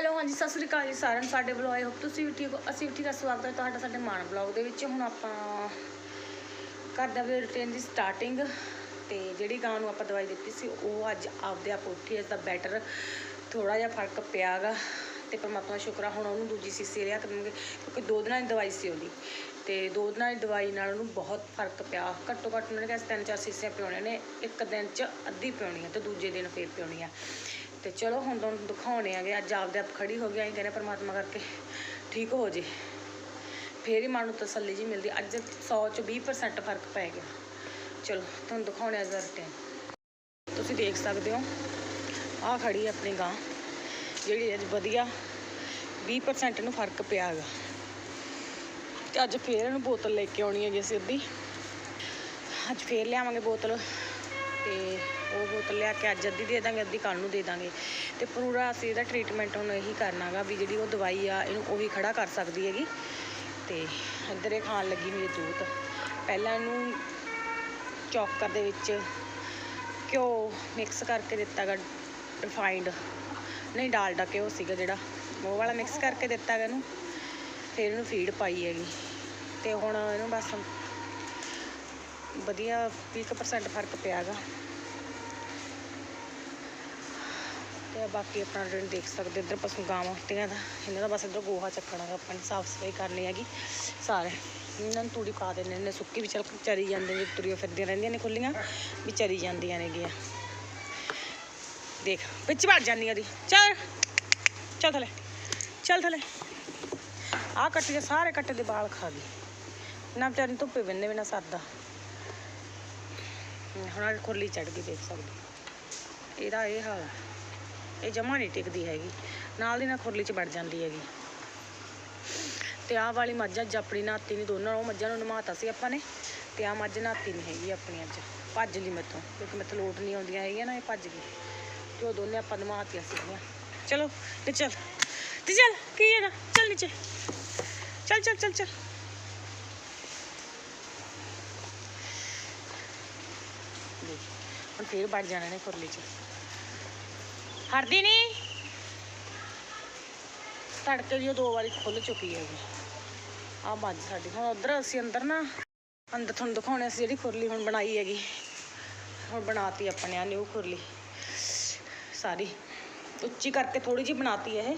Hello, ਹਾਂਜੀ, ਸਤਿ ਸ੍ਰੀ ਅਕਾਲ ਜੀ ਸਾਰਿਆਂ ਨੂੰ, ਸਾਡੇ ਵੱਲੋਂ ਆਏ ਹੋਪ ਤੁਸੀਂ ਵੀ ਠੀਕ ਹੋ। ਅਸੀਂ ਵੀ ਠੀਕ ਆ ਸਵਾਗਤ ਹੈ ਤੁਹਾਡਾ ਸਾਡੇ ਮਾਨ ਬਲੌਗ ਦੇ ਵਿੱਚ। ਹੁਣ ਆਪਾਂ ਕਰਦੇ ਵੀ ਰੂਟੀਨ ਦੀ ਸਟਾਰਟਿੰਗ ਤੇ ਜਿਹੜੀ ਗਾਂ ਨੂੰ ਆਪਾਂ ਦਵਾਈ ਦਿੱਤੀ ਸੀ, ਉਹ ਅੱਜ ਆਪਦੇ ਆਪ ਉੱਠੀ ਇਸ ਦਾ ਬੈਟਰ ਥੋੜਾ ਜਿਹਾ ਫ਼ਰਕ ਪਿਆਗਾ। ਤੇ ਪਰਮਾਤਮਾ ਦਾ ਸ਼ੁਕਰ ਆ, ਹੁਣ ਉਹਨੂੰ ਦੂਜੀ ਸੀਸੀ ਲਿਆ ਕਰਾਂਗੇ ਕਿਉਂਕਿ ਦੋ ਦਿਨਾਂ ਦੀ ਦਵਾਈ ਸੀ ਉਹਦੀ। ਤੇ ਦੋ ਦਿਨਾਂ ਦੀ ਦਵਾਈ ਨਾਲ ਉਹਨੂੰ ਬਹੁਤ ਫ਼ਰਕ ਪਿਆ। ਘੱਟੋ ਘੱਟ ਉਹਨਾਂ ਨੇ ਕਿਹਾ ਤਿੰਨ ਚਾਰ ਸੀਸੀਆਂ ਪਿਉਣੀਆਂ ਨੇ, ਇੱਕ ਦਿਨ 'ਚ ਅੱਧੀ ਪਿਉਣੀ ਆ ਤੇ ਦੂਜੇ ਦਿਨ ਫੇਰ ਪਿਉਣੀ ਆ। ਤੇ ਚਲੋ ਹੁਣ ਤੁਹਾਨੂੰ ਦਿਖਾਉਣੇ ਆਗੇ ਅੱਜ ਆਪਦੇ ਆਪ ਖੜੀ ਹੋ ਗਈ ਅਸੀਂ ਕਹਿੰਦੇ ਪਰਮਾਤਮਾ ਕਰਕੇ ਠੀਕ ਹੋ ਜੇ। ਫੇਰ ਹੀ ਮਨ ਨੂੰ ਤਸੱਲੀ ਜੀ ਮਿਲਦੀ, ਅੱਜ 100 ਚ 20% ਫ਼ਰਕ ਪੈ ਗਿਆ। ਚਲੋ, ਤੁਹਾਨੂੰ ਦਿਖਾਉਣੇ ਅੱਜ ਦਾ ਰੁਟੀਨ ਤੁਸੀਂ ਦੇਖ ਸਕਦੇ ਹੋ, ਆਹ ਖੜੀ ਆਪਣੀ ਗਾਂ, ਜਿਹੜੀ ਅੱਜ ਵਧੀਆ 20% ਨੂੰ ਫ਼ਰਕ ਪਿਆ ਹੈਗਾ। ਤੇ ਅੱਜ ਫੇਰ ਇਹਨੂੰ ਬੋਤਲ ਲੈ ਕੇ ਆਉਣੀ ਹੈਗੀ ਅਸੀਂ ਅੱਧੀ। ਅੱਜ ਫੇਰ ਲਿਆਵਾਂਗੇ ਬੋਤਲ ਤੇ ਉਹ ਬੋਤਲ ਲਿਆ ਕੇ ਅੱਜ ਅੱਧੀ ਦੇ ਦਾਂਗੇ, ਅੱਧੀ ਕੱਲ ਨੂੰ ਦੇ ਦਾਂਗੇ। ਤੇ ਪੂਰਾ ਅਸੀਂ ਇਹਦਾ ਟ੍ਰੀਟਮੈਂਟ ਹੁਣ ਇਹੀ ਕਰਨਾਗਾ ਵੀ ਜਿਹੜੀ ਉਹ ਦਵਾਈ ਆ, ਇਹਨੂੰ ਉਹੀ ਖੜਾ ਕਰ ਸਕਦੀ ਹੈਗੀ। ਤੇ ਇੱਧਰ ਇਹ ਖਾਣ ਲੱਗੀ ਹੋਈ ਹੈ ਪਹਿਲਾਂ ਇਹਨੂੰ ਚੌਕਰ ਦੇ ਵਿੱਚ ਘਿਓ ਮਿਕਸ ਕਰਕੇ ਦਿੱਤਾਗਾ ਰਿਫਾਈਂਡ ਨਹੀਂ, ਡਾਲਡਾ ਘਿਓ ਸੀਗਾ ਜਿਹੜਾ। ਉਹ ਵਾਲਾ ਮਿਕਸ ਕਰਕੇ ਦਿੱਤਾਗਾ ਇਹਨੂੰ। ਫਿਰ ਇਹਨੂੰ ਫੀਡ ਪਾਈ ਹੈਗੀ। ਤੇ ਹੁਣ ਇਹਨੂੰ ਬਸ ਵਧੀਆ 20% ਫ਼ਰਕ ਪਿਆਗਾ ਤੇ ਬਾਕੀ ਆਪਣਾ ਜਿਹੜੇ ਦੇਖ ਸਕਦੇ ਇੱਧਰ ਪਸ਼ੂ ਗਾਵਾਂ ਟੀਆਂ ਦਾ, ਇਹਨਾਂ ਦਾ ਬਸ ਇੱਧਰ ਗੋਹਾ ਚੱਕਣਾ ਆਪਾਂ ਨੇ ਸਾਫ਼ ਸਫ਼ਾਈ ਕਰਨੀ ਹੈਗੀ, ਸਾਰੇ। ਇਹਨਾਂ ਨੂੰ ਤੂੜੀ ਪਾ ਦਿੰਦੇ ਨੇ, ਸੁੱਕੀ ਵੀ ਚੱਲ ਚਰੀ ਜਾਂਦੇ ਨੇ ਤੁਰੀਆਂ ਫਿਰਦੀਆਂ ਰਹਿੰਦੀਆਂ ਨੇ ਖੁੱਲੀਆਂ, ਵੀ ਚਰੀ ਜਾਂਦੀਆਂ ਨੇਗੀਆਂ। ਦੇਖ, ਵਿੱਚ ਵੜ ਜਾਂਦੀ ਉਹਦੀ। ਚੱਲ ਚੱਲ ਥਲੇ ਚੱਲ ਥਲੇ। ਆਹ ਕੱਟੀ ਸਾਰੇ ਕੱਟੇ ਦੇ ਵਾਲ ਖਾ ਗਈ। ਨਾ ਵਿਚਾਰੀ ਨੂੰ ਧੁੱਪੇ ਬੰਨੇ ਨਾ ਸਰਦਾ। ਹੁਣ ਆਹ ਖੁਰਲੀ ਚੜ ਗਈ, ਦੇਖ ਸਕਦੇ ਇਹਦਾ ਇਹ ਹਾਲ ਇਹ ਜਮਾ ਨਹੀਂ ਟਿਕਦੀ ਹੈਗੀ। ਨਾਲ ਦੀ ਨਾਲ ਖੁਰਲੀ ਚ ਵੜ ਜਾਂਦੀ ਹੈਗੀ। ਤੇ ਆਹ ਵਾਲੀ ਮੱਝਾਂ ਅੱਜ ਆਪਣੀ ਨਾਤੀ ਨਹੀਂ ਦੋਨਾਂ ਉਹ ਮੱਝਾਂ ਨੂੰ ਨਮਾਤਾ ਸੀ ਆਪਾਂ ਨੇ। ਤੇ ਆਹ ਮੱਝ ਨਾਤੀ ਨਹੀਂ ਹੈਗੀ ਆਪਣੀ ਅੱਜ। ਭੱਜ ਲਈ ਮੈਥੋਂ, ਕਿਉਂਕਿ ਮੈਥੋਂ ਲੋਟ ਨਹੀਂ ਆਉਂਦੀਆਂ ਹੈਗੀਆਂ ਨਾ, ਇਹ ਭੱਜ ਗਈ। ਤੇ ਉਹ ਦੋਨੇ ਆਪਾਂ ਨਮਾਤੀਆਂ ਸੀਗੀਆਂ। ਚਲੋ, ਤੇ ਚੱਲ। ਤੇ ਚੱਲ, ਕੀ ਹੈਗਾ ਚੱਲ ਨੀਚੇ। ਚੱਲ ਚੱਲ ਚੱਲ ਚੱਲ। ਹੁਣ ਫੇਰ ਵੜ ਜਾਣਾ ਨੇ ਖੁਰਲੀ ਚ। ਹਰਦੀ ਨਹੀਂ ਤੜਕੇ ਦੀ ਉਹ ਦੋ ਵਾਰੀ ਖੁੱਲ ਚੁੱਕੀ ਹੈਗੀ ਆ ਮੱਝ ਸਾਡੀ। ਹੁਣ ਉਧਰ ਅਸੀਂ ਅੰਦਰ ਨਾ, ਅੰਦਰ ਤੁਹਾਨੂੰ ਦਿਖਾਉਣੇ ਅਸੀਂ ਜਿਹੜੀ ਖੁਰਲੀ ਹੁਣ ਬਣਾਈ ਹੈਗੀ। ਹੁਣ ਬਣਾਤੀ ਆਪਣੇ ਆ ਨਿਊ ਖੁਰਲੀ। ਸਾਰੀ। ਉੱਚੀ ਕਰਕੇ ਥੋੜੀ ਜਿਹੀ ਬਣਾਤੀ ਇਹ।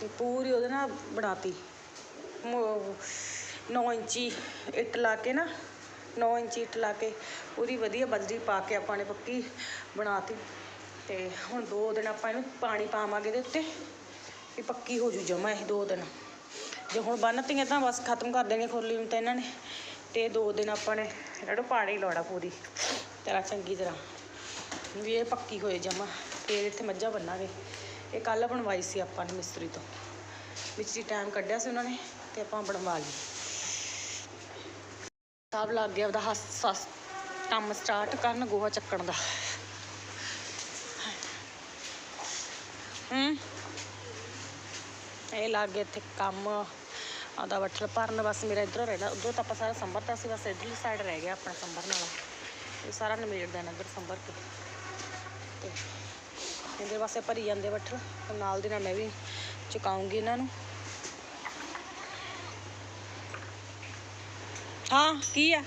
ਤੇ ਪੂਰੀ ਉਹਦੇ ਨਾਲ ਬਣਾਤੀ। 9 ਇੰਚੀ ਇੱਟ ਲਾ ਕੇ ਨਾ 9 ਇੰਚੀ ਇੱਟ ਲਾ ਕੇ, ਪੂਰੀ ਵਧੀਆ ਬਜਰੀ ਪਾ ਕੇ ਆਪਾਂ ਨੇ ਪੱਕੀ ਬਣਾਤੀ। ਤੇ ਹੁਣ ਦੋ ਦਿਨ ਆਪਾਂ ਇਹਨੂੰ ਪਾਣੀ ਪਾਵਾਂਗੇ ਇਹਦੇ ਉੱਤੇ, ਵੀ ਪੱਕੀ ਹੋ ਜੂ ਜਮਾ ਇਹ ਦੋ ਦਿਨ। ਜੇ ਹੁਣ ਬੰਨਤੀਆਂ ਤਾਂ ਬਸ ਖਤਮ ਕਰ ਦੇਣੀ ਖੁਰਲੀ ਨੂੰ ਤਾਂ ਇਹਨਾਂ ਨੇ, ਤੇ ਦੋ ਦਿਨ ਆਪਾਂ ਨੇ ਇਹਨਾਂ ਨੂੰ ਪਾਣੀ ਲਾਉਣਾ ਪੂਰੀ। ਤਰ੍ਹਾਂ ਚੰਗੀ ਤਰ੍ਹਾਂ, ਵੀ ਇਹ ਪੱਕੀ ਹੋਏ ਜਮਾ ਫਿਰ ਇੱਥੇ ਮੱਝਾਂ ਬੰਨਾਂਗੇ। ਇਹ ਕੱਲ ਬਣਵਾਈ ਸੀ ਆਪਾਂ ਨੇ ਮਿਸਤਰੀ ਤੋਂ। ਵਿੱਚ ਹੀ ਟਾਈਮ ਕੱਢਿਆ ਸੀ ਉਹਨਾਂ ਨੇ, ਤੇ ਆਪਾਂ ਬਣਵਾ ਲਈ। ਸਭ ਲੱਗ ਗਿਆ ਉਹਦਾ ਹੱਸ ਹੱਸ ਕੰਮ ਸਟਾਰਟ ਕਰਨ ਗੋਹਾ ਚੱਕਣ ਦਾ ਹੂੰ ਇਹ ਲੱਗ ਇੱਥੇ ਕੰਮ ਆਦਾ ਵੱਠਲ ਭਰਨ, ਬਸ ਮੇਰਾ ਇਧਰੋਂ ਰਹਿਣਾ ਉਧਰੋਂ ਤਾਂ ਆਪਾਂ ਸਾਰਾ ਸੰਭਰਤਾ ਸੀ, ਬਸ ਇਧਰਲੀ ਸਾਈਡ ਰਹਿ ਗਿਆ ਆਪਣਾ ਸੰਭਰਨ ਵਾਲਾ ਇਹ ਸਾਰਾ ਨਿਮੇੜ ਦੇਣਾ ਇੱਧਰ ਸੰਭਰ ਕੇ। ਤੇ ਇਹਦੇ ਪਾਸੇ ਭਰੀ ਜਾਂਦੇ ਵੱਠਲ ਨਾਲ ਦੀ ਨਾਲ ਮੈਂ ਵੀ ਚੁਕਾਉਂਗੀ ਇਹਨਾਂ ਨੂੰ। ਹਾਂ, ਕੀ ਆ?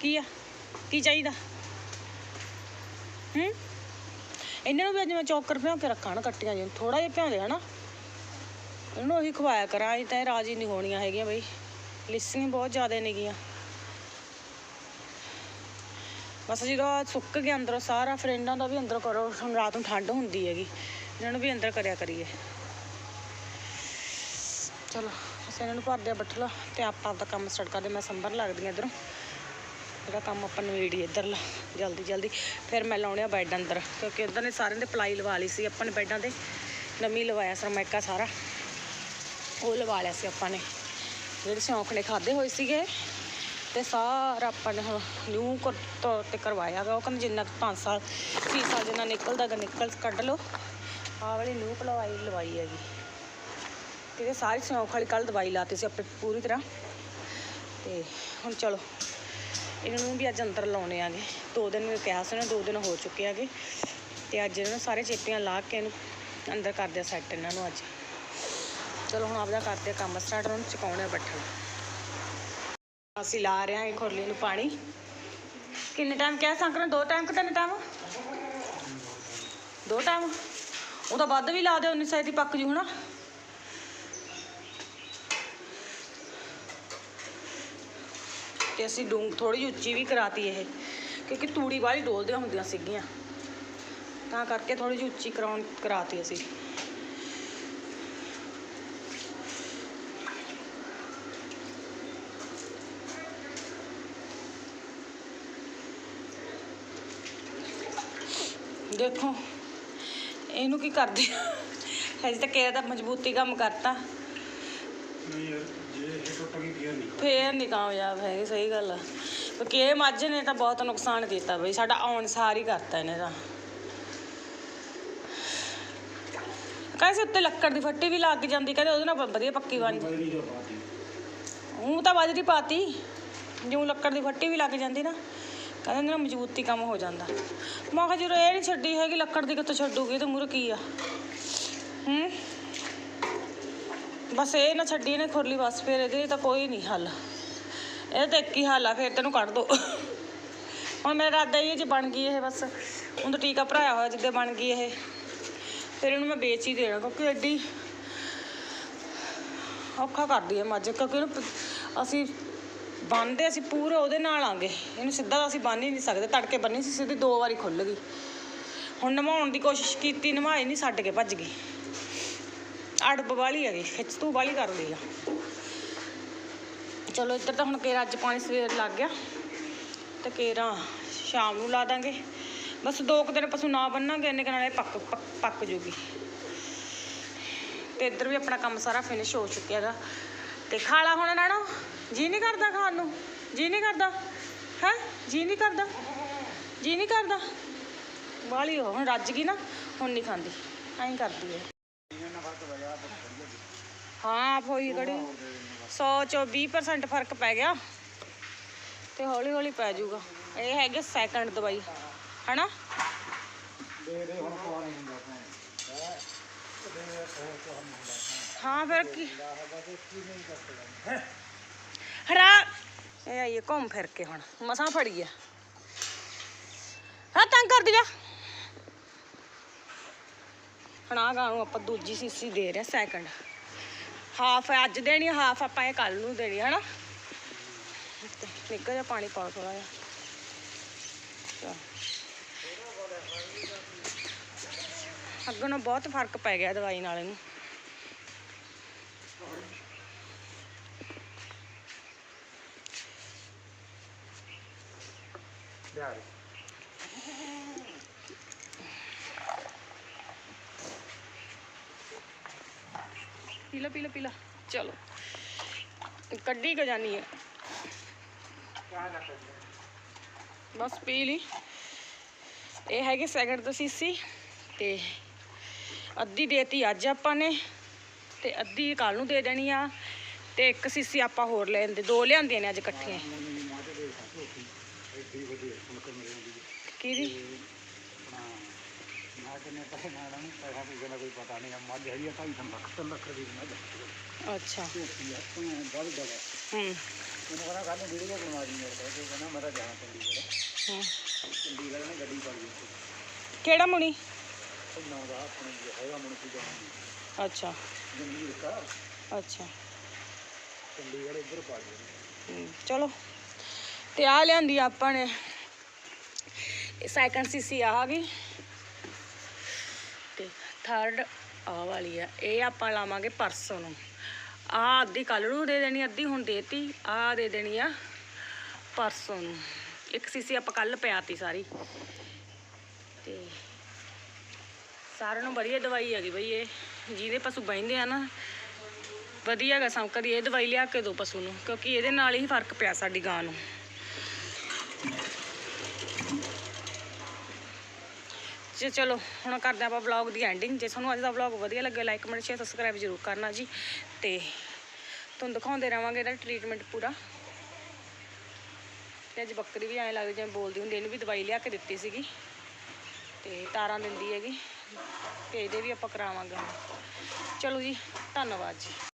ਕੀ ਆ? ਕੀ ਚਾਹੀਦਾ? ਹੂੰ? ਇਹਨਾਂ ਨੂੰ ਵੀ ਅੱਜ ਮੈਂ ਚੌਕਰ ਭਿਉਂ ਕੇ ਰੱਖਾਂ ਨਾ, ਕੱਟੀਆਂ ਜਿਹੀਆਂ ਥੋੜਾ ਜਿਹਾ ਭਿਉਂਦੇ ਹਨਾ। ਉਹਨੂੰ ਉਹੀ ਖਵਾਇਆ ਕਰਾਂ, ਅਸੀਂ ਤਾਂ ਇਹ ਰਾਜੀ ਨਹੀਂ ਹੋਣੀਆਂ ਹੈਗੀਆਂ ਬਈ। ਲਿਸੀਆਂ ਬਹੁਤ ਜ਼ਿਆਦਾ ਨੇਗੀਆਂ। ਬਸ ਜਦੋਂ ਸੁੱਕ ਗਿਆ ਅੰਦਰੋਂ, ਸਾਰਾ ਫਰੈਂਡਾਂ ਦਾ ਵੀ ਅੰਦਰ ਕਰੋ, ਹੁਣ ਰਾਤ ਨੂੰ ਠੰਡ ਹੁੰਦੀ ਹੈਗੀ, ਇਹਨਾਂ ਨੂੰ ਵੀ ਅੰਦਰ ਕਰਿਆ ਕਰੀਏ। ਚਲੋ, ਅਸੀਂ ਇਹਨਾਂ ਨੂੰ ਭਰਦੇ ਆ ਬੱਠਲਾ ਤੇ ਆਪਾਂ ਆਪਦਾ ਕੰਮ ਸਟਾਰਟ ਕਰਦੇ ਮੈਂ ਸੰਭਰ ਲੱਗਦੀ ਆ ਇਧਰੋਂ। ਜਿਹੜਾ ਕੰਮ ਆਪਾਂ ਨਵੇੜੀ ਇੱਧਰਲਾ, ਜਲਦੀ ਜਲਦੀ। ਫਿਰ ਮੈਂ ਲਾਉਣੇ ਆ ਬੈੱਡ ਅੰਦਰ, ਕਿਉਂਕਿ ਇੱਧਰ ਨੇ ਸਾਰਿਆਂ ਦੇ ਪਲਾਈ ਲਵਾ ਲਈ ਸੀ, ਆਪਾਂ ਨੇ ਬੈੱਡਾਂ ਤੇ ਨਵੀਂ ਲਵਾਇਆ ਸਰਮੈਕਾ ਸਾਰਾ। ਉਹ ਲਵਾ ਲਿਆ ਸੀ ਆਪਾਂ ਨੇ। ਜਿਹੜੇ ਸਿਉਂਖ ਨੇ ਖਾਦੇ ਹੋਏ ਸੀਗੇ ਤੇ ਸਾਰਾ ਆਪਾਂ ਨੇ ਹੁਣ ਨਿਊ ਤੌਰ ਤੇ ਕਰਵਾਇਆ ਗਾ ਉਹ ਕਹਿੰਦੇ ਜਿੰਨਾ ਕੁ ਪੰਜ ਸਾਲ 20 ਸਾਲ ਜਿੰਨਾ ਨਿਕਲਦਾ ਗਾ ਨਿਕਲ ਕੱਢ ਲਓ। ਆਹ ਵਾਲੀ ਨਿਊ ਪਲਵਾਈ ਲਵਾਈ ਹੈਗੀ। ਤੇ ਇਹ ਸਾਰੀ ਸਿਉਂਖ ਵਾਲੀ ਕੱਲ ਦਵਾਈ ਲਾਤੀ ਸੀ ਆਪਣੇ ਪੂਰੀ ਤਰ੍ਹਾਂ। ਤੇ ਹੁਣ ਚਲੋ, ਇਹਨਾਂ ਨੂੰ ਵੀ ਅੱਜ ਅੰਦਰ ਲਾਉਣੇ ਆਗੇ। ਦੋ ਦਿਨ ਕਿਹਾ ਸੀ ਉਹਨੇ, ਦੋ ਦਿਨ ਹੋ ਚੁੱਕੇ ਆਗੇ। ਤੇ ਅੱਜ ਇਹਨਾਂ ਨੂੰ ਸਾਰੇ ਚੇਪੀਆਂ ਲਾ ਕੇ ਇਹਨੂੰ ਅੰਦਰ ਕਰਦੇ ਆ ਸੈੱਟ ਇਹਨਾਂ ਨੂੰ ਅੱਜ। ਚਲੋ ਹੁਣ ਆਪਦਾ ਕਰਦੇ ਕੰਮ ਸਟਾਰਟ ਉਹਨਾਂ ਨੂੰ ਚਕਾਉਣੇ ਬੱਠਲ। ਅਸੀਂ ਲਾ ਰਹੇ ਹਾਂ ਇਹ ਖੁਰਲੀ ਨੂੰ ਪਾਣੀ। ਕਿੰਨੇ ਟਾਈਮ ਕਿਹਾ ਸੰਕਰਨ ਦੋ ਟਾਈਮ ਕਿ ਤਿੰਨ ਟਾਈਮ ਦੋ ਟਾਈਮ ਉਹ ਤਾਂ ਵੱਧ ਵੀ ਲਾ ਦਿਓ, ਉਨੀ ਸਾਈਜ਼ ਦੀ ਪੱਕ ਜੂ ਹਨਾ। ਤੇ ਅਸੀਂ ਡੂੰਗ ਥੋੜੀ ਜਿਹੀ ਉੱਚੀ ਵੀ ਕਰਾਤੀ ਇਹ, ਕਿਉਂਕਿ ਤੂੜੀ ਵਾਲੀ ਡੋਲਦੀਆਂ ਹੁੰਦੀਆਂ ਸੀਗੀਆਂ। ਤਾਂ ਕਰਕੇ ਥੋੜੀ ਜਿਹੀ ਉੱਚੀ ਕਰਾਉਣ ਕਰਾਤੀ ਅਸੀਂ। ਦੇਖੋ ਇਹਨੂੰ ਕੀ ਕਰਦੇ ਹਜੇ ਤੱਕ ਇਹਦਾ ਮਜ਼ਬੂਤੀ ਕੰਮ ਕਰਤਾ। ਨਹੀਂ ਯਾਰ ਜੇ ਇਹ ਟੁੱਟ ਗਈ ਫੇਰ ਨਹੀਂ? ਫੇਰ ਨਹੀਂ ਕਾਮਯਾਬ ਹੈਗੇ ਸਹੀ ਗੱਲ ਆ। ਕਿਉਂਕਿ ਇਹ ਮੱਝ ਨੇ ਤਾਂ ਬਹੁਤ ਨੁਕਸਾਨ ਕੀਤਾ ਬਈ ਸਾਡਾ ਆਉਣ ਸਾਰ ਹੀ ਕਰਤਾ ਇਹਨੇ ਤਾਂ। ਕਹਿੰਦੇ ਉੱਤੇ ਲੱਕੜ ਦੀ ਫੱਟੀ ਵੀ ਲੱਗ ਜਾਂਦੀ ਕਹਿੰਦੇ ਉਹਦੇ ਨਾਲ ਵਧੀਆ ਪੱਕੀ ਬਣ ਜਾਂਦੀ। ਉਹ ਤਾਂ ਬਾਜਰੀ ਪਾਤੀ। ਜਿਉਂ ਲੱਕੜ ਦੀ ਫੱਟੀ ਵੀ ਲੱਗ ਜਾਂਦੀ ਨਾ। ਕਹਿੰਦੇ ਇਹਦੇ ਮਜ਼ਬੂਤੀ ਕੰਮ ਹੋ ਜਾਂਦਾ। ਮੈਂ ਕਿਹਾ ਜਦੋਂ ਇਹ ਨਹੀਂ ਛੱਡੀ ਹੈਗੀ, ਲੱਕੜ ਦੀ ਕਿੱਥੋਂ ਛੱਡੂਗੀ ਤੇ ਮੂਰੇ ਕੀ ਆ? ਹੂੰ? ਬਸ ਇਹ ਨਾ ਛੱਡੀ ਇਹਨੇ ਖੁਰਲੀ ਬਸ ਫਿਰ ਇਹਦੇ ਤਾਂ ਕੋਈ ਨਹੀਂ ਹੱਲ। ਇਹ ਤਾਂ ਇੱਕ ਹੀ ਹੱਲ ਆ, ਫਿਰ ਤੈਨੂੰ ਕੱਢ ਦੋ। ਹੁਣ ਮੇਰਾ ਇਰਾਦਾ ਇਹ ਜੇ ਬਣ ਗਈ ਇਹ ਬਸ। ਹੁਣ ਤਾਂ ਟੀਕਾ ਭਰਾਇਆ ਹੋਇਆ ਜਿੱਦੇ ਬਣ ਗਈ ਇਹ। ਫਿਰ ਇਹਨੂੰ ਮੈਂ ਵੇਚ ਹੀ ਦੇਣਾ, ਕਿਉਂਕਿ ਐਡੀ ਔਖਾ ਕਰਦੀ ਹੈ ਮੱਝ, ਕਿਉਂਕਿ ਇਹਨੂੰ ਅਸੀਂ ਬੰਨਦੇ ਅਸੀਂ ਪੂਰੇ ਉਹਦੇ ਨਾਲ ਆਂਗੇ। ਇਹਨੂੰ ਸਿੱਧਾ ਅਸੀਂ ਬੰਨ ਹੀ ਨਹੀਂ ਸਕਦੇ, ਤੜਕੇ ਬੰਨੀ ਸੀ, ਸਿੱਧੀ ਦੋ ਵਾਰੀ ਖੁੱਲ ਗਈ। ਹੁਣ ਨਮਾਉਣ ਦੀ ਕੋਸ਼ਿਸ਼ ਕੀਤੀ, ਨਮਾਏ ਨਹੀਂ, ਛੱਡ ਕੇ ਭੱਜ ਗਈ। ਅੜਬ ਵਾਲੀ ਹੈਗੀ, ਖਿੱਚ ਤੂੰ ਵਾਲੀ ਕਰਦੀ ਆ। ਚਲੋ, ਇੱਧਰ ਤਾਂ ਹੁਣ ਕੇਰਾ ਅੱਜ ਪਾਣੀ ਸਵੇਰ ਲੱਗ ਗਿਆ। ਤੇ ਕੇਰਾ ਸ਼ਾਮ ਨੂੰ ਲਾ ਦਾਂਗੇ। ਬਸ ਦੋ ਕੁ ਦਿਨ ਪਸ਼ੂ ਨਾ ਬੰਨਾਂਗੇ, ਇੰਨੇ ਕੁ ਪੱਕ, ਪੱਕ- ਜੂਗੀ। ਤੇ ਇੱਧਰ ਵੀ ਆਪਣਾ ਕੰਮ ਸਾਰਾ ਫਿਨਿਸ਼ ਹੋ ਚੁੱਕਿਆ ਹੈਗਾ। ਤੇ ਖਾਲਾ ਹੁਣ ਨਾ ਜੀ ਨਹੀਂ ਕਰਦਾ ਖਾਣ ਨੂੰ। ਜੀ ਨਹੀਂ ਕਰਦਾ। ਹੈ? ਜੀ ਨਹੀਂ ਕਰਦਾ। ਜੀ ਨਹੀਂ ਕਰਦਾ। ਬਾਲੀ ਹੋ ਹੁਣ ਰੱਜ ਗਈ ਨਾ, ਹੁਣ ਨਹੀਂ ਖਾਂਦੀ। ਐਂ ਕਰਦੀ ਹੈ ਹਾਂ, ਆਪ ਕੜੀ 100 ਚੋਂ 20% ਫ਼ਰਕ ਪੈ ਗਿਆ। ਤੇ ਹੌਲੀ ਹੌਲੀ ਪੈ ਜਾਊਗਾ ਇਹ ਹੈਗੇ ਸੈਕੰਡ ਦਵਾਈ। ਹਨਾ? ਹਾਂ, ਫਿਰ ਕੀ? ਹਰਾ ਇਹ ਆਈਏ ਘੁੰਮ ਫਿਰ ਕੇ ਹੁਣ। ਮਸਾਂ ਫੜੀ ਆ ਹਾਂ ਤੰਗ ਕਰ ਦਿਆ ਹੁਣ ਆ ਗਾਂ ਨੂੰ ਆਪਾਂ ਦੂਜੀ ਸੀਸੀ ਦੇ ਰਹੇ ਸੈਕੰਡ ਹਾਫ ਅੱਜ ਦੇਣੀ ਹਾਫ ਆਪਾਂ ਇਹ ਕੱਲ ਨੂੰ ਦੇਣੀ ਹੈ ਨਾ ਜਿਹਾ ਪਾਣੀ ਪਾਓ ਥੋੜਾ ਜਿਹਾ। ਅੱਗੋਂ ਬਹੁਤ ਫ਼ਰਕ ਪੈ ਗਿਆ ਦਵਾਈ ਨਾਲ। ਇਹਨੂੰ ਲਿਆ ਦੇ ਪੀ ਲਓ ਪੀ ਲਓ ਪੀ ਲਓ ਚਲੋ ਕੱਢੀ ਕ ਜਾਨੀ ਹੈ ਬਸ ਪੀ ਲਈ। ਇਹ ਹੈਗੇ ਸੈਕਿੰਡ ਤੋਂ ਸੀਸੀ ਤੇ ਅੱਧੀ ਦੇਤੀ ਅੱਜ ਆਪਾਂ ਨੇ ਤੇ ਅੱਧੀ ਕੱਲ ਨੂੰ ਦੇ ਦੇਣੀ ਆ ਤੇ ਇੱਕ ਸੀਸੀ ਆਪਾਂ ਹੋਰ ਲੈ ਲੈਂਦੇ ਦੋ ਲਿਆਂਦੀਆਂ ਨੇ ਅੱਜ ਇਕੱਠੀਆਂ। ਕਿਹਦੀ ਮੈਂ ਕਿੰਨੇ ਪੈਸੇ ਲੈਣਾ ਨਹੀਂ ਪੈਸਾ ਪੂਸੇ ਦਾ ਕੋਈ ਪਤਾ ਨਹੀਂ ਮੱਝ ਹੈਗੀ ਆ ਢਾਈ ਤਿੰਨ ਲੱਖ ਤਿੰਨ ਲੱਖ ਰੁਪਏ ਦੀ ਮੱਝ ਅੱਛਾ। ਝੋਟੀ ਆ ਤੂੰ ਬਹੁਤ ਬੜਾ ਹੂੰ। ਉਹਨੂੰ ਕਹਿੰਦਾ ਕੱਲ ਨੂੰ ਵੀਡੀਓ ਬਣਾ ਦੀ ਮੇਰੇ ਕੋਲ ਤੇ ਕਹਿੰਦਾ ਮੈਂ ਤਾਂ ਜਾਣਾ ਚੰਡੀਗੜ੍ਹ। ਹੂੰ। ਚੰਡੀਗੜ੍ਹ ਨੇ ਗੱਡੀ ਪਾ ਲਈ ਕਿਹੜਾ ਮੁਨੀ? ਉਹ ਨਾ ਦਾ ਆਪਣੇ ਜੋ ਹੈਗਾ ਮਨ ਕੀ ਜਾਣਾ। ਅੱਛਾ। ਜੰਗੀਰ ਕਾ। ਅੱਛਾ। ਚੰਡੀਗੜ੍ਹ ਇੱਧਰ ਪਾ ਲਈ। ਹਮ, ਚਲੋ। ਤੇ ਆ ਲਿਆਂਦੀ ਆਪਾਂ ਨੇ। ਸੈਕੰਡ ਸੀਸੀ ਆ ਗਈ। ਤੇ ਥਰਡ ਆ ਵਾਲੀ ਆ। ਇਹ ਆਪਾਂ ਲਾਵਾਂਗੇ ਪਰਸੋਂ ਨੂੰ। ਆ ਅੱਧੀ ਕੱਲ ਨੂੰ ਦੇ ਦੇਣੀ, ਅੱਧੀ ਹੁਣ ਦੇਤੀ। ਆ ਦੇ ਦੇਣੀ ਆ ਪਰਸੋਂ ਨੂੰ। ਇੱਕ ਸੀਸੀ ਆਪਾਂ ਕੱਲ ਪਿਆਤੀ ਸਾਰੀ। ਤੇ ਸਾਰਿਆਂ ਨੂੰ ਵਧੀਆ ਦਵਾਈ ਹੈਗੀ ਬਈ ਇਹ। ਜਿਹਦੇ ਪਸ਼ੂ ਬਹਿੰਦੇ ਆ ਨਾ, ਵਧੀਆ ਗਾ ਸੰਕਰ ਦੀ, ਇਹ ਦਵਾਈ ਲਿਆ ਕੇ ਦਿਓ ਪਸ਼ੂ ਨੂੰ। ਕਿਉਂਕਿ ਇਹਦੇ ਨਾਲ ਹੀ ਫ਼ਰਕ ਪਿਆ ਸਾਡੀ ਗਾਂ ਨੂੰ। ਜੀ ਚਲੋ, ਹੁਣ ਕਰਦੇ ਆਪਾਂ ਵਲੌਗ ਦੀ ਐਂਡਿੰਗ ਜੇ ਤੁਹਾਨੂੰ ਅੱਜ ਦਾ ਵਲੌਗ ਵਧੀਆ ਲੱਗਿਆ ਲਾਈਕ ਕਮੈਂਟ ਸ਼ੇਅਰ ਸਬਸਕ੍ਰਾਈਬ ਜ਼ਰੂਰ ਕਰਨਾ ਜੀ। ਤੇ ਤੁਹਾਨੂੰ ਦਿਖਾਉਂਦੇ ਰਵਾਂਗੇ ਇਹਦਾ ਟ੍ਰੀਟਮੈਂਟ ਪੂਰਾ। ਤੇ ਅੱਜ ਬੱਕਰੀ ਵੀ ਐਂ ਲੱਗਦੀ ਜਿਵੇਂ ਬੋਲਦੀ ਹੁੰਦੀ, ਇਹਨੂੰ ਵੀ ਦਵਾਈ ਲਿਆ ਕੇ ਦਿੱਤੀ ਸੀਗੀ। ਤੇ ਤਾਰਾਂ ਦਿੰਦੀ ਹੈਗੀ, ਤੇ ਇਹਦੇ ਵੀ ਆਪਾਂ ਕਰਾਵਾਂਗੇ ਚਲੋ ਜੀ, ਧੰਨਵਾਦ ਜੀ।